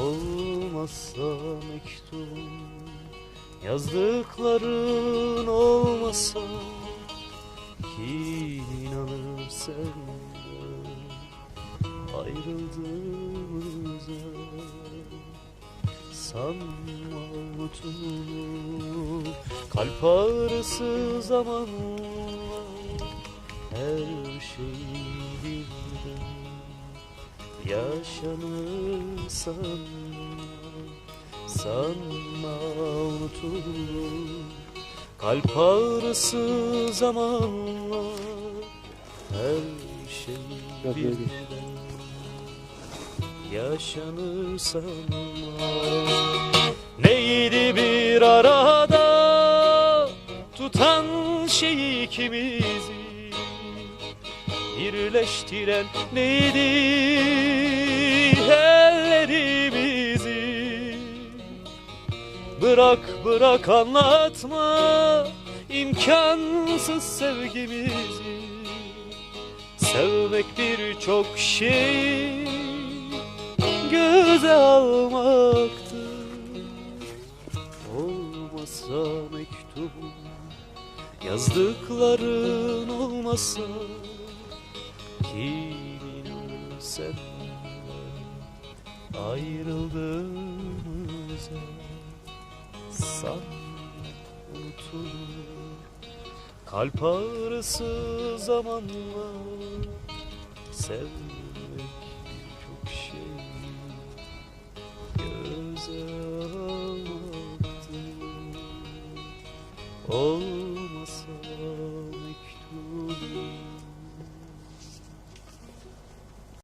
Olmazsa mektubun Yazdıkların olmasa Kim inanır senden Ayrıldığımıza Sanma unutulur. Kalp ağrısı zamanla Her şeyi birden. Yaşanır sanma Sanma unutulur. Kalp ağrısı zamanla Her şey birden Yaşanır sanma. Neydi bir arada Tutan şey ikimizi Birleştiren neydi Bırak bırak anlatma. İmkansız sevgimizi. Sevmek birçok şey göze almaktı Olmasa mektubun yazdıkların olmasa Kim inanır sen ayrıldığımıza San unutulur. Kalp ağrısı zamanla Sevmek çok şey Göze almaktı Olmasa